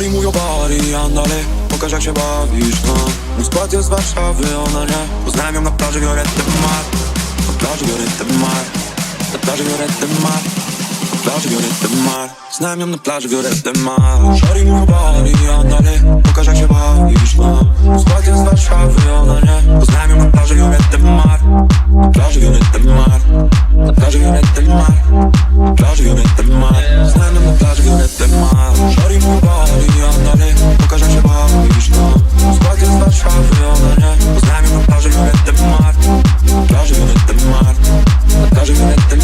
Shorty mówią body, andale Pokaż jak się bawisz, no. Mój jest z Warszawy, ona nie. Poznałem ją na plaży Violette Mar. Na plaży Violette Mar. Na plaży Violette Mar. Na plaży Violette Mar. Znałem ją na plaży Violette Mar. Shorty mówią body, andale Pokaż jak się bawisz, no. Mój jest z Warszawy,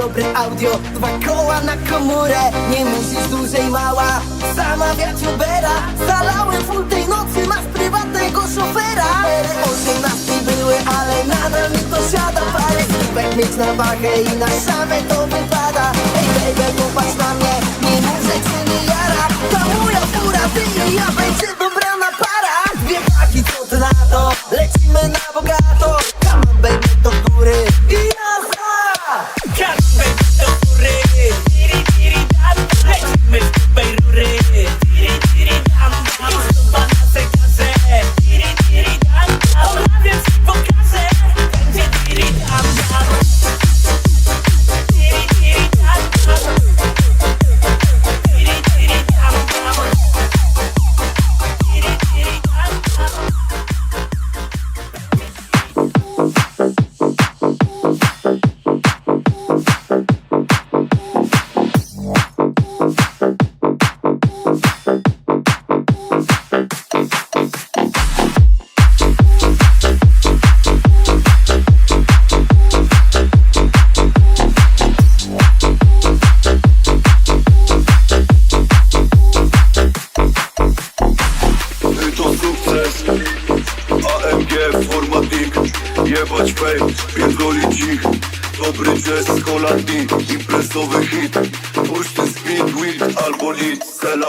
dobre audio. Dwa koła na komórę Nie musisz dłużej mała. Zamawiać Ubera Zalałem full tej nocy Masz prywatnego szofera. Osiemnastki były, ale nadal mi to siada. Parę skipek mieć na wagę i na szamę to wypada Jebać fame, pierdolić ich Dobry jazz, kola dni Imprezowy hit. Puszty speed, weed albo lead Tel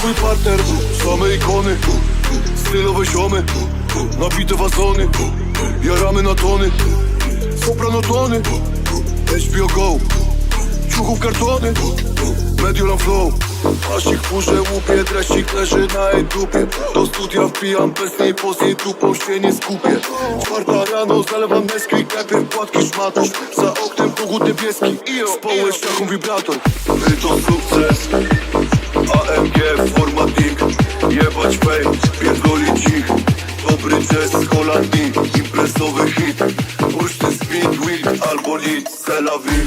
twój partner, same ikony. Stylowe ziomy, nabite wazony. Jaramy na tony, soprano tony. HBO Go, ciuchów kartony. Mediolan flow. Aż ich puszczę, łupię, treścik leży na jej dupie. Do studia wpijam, bez niej po niej dupą się nie skupię. Czwarta rano, zalewam Nesquik, klepię płatki szmatów Za oknem kogut niebieski, społeczniaką wibrator. To sukces AMG, formatnik Jebać fame, pierdolić ich. Dobry jazz z Holandii Imprezowy hit. Puszczy speed, wheel albo nic, Selawi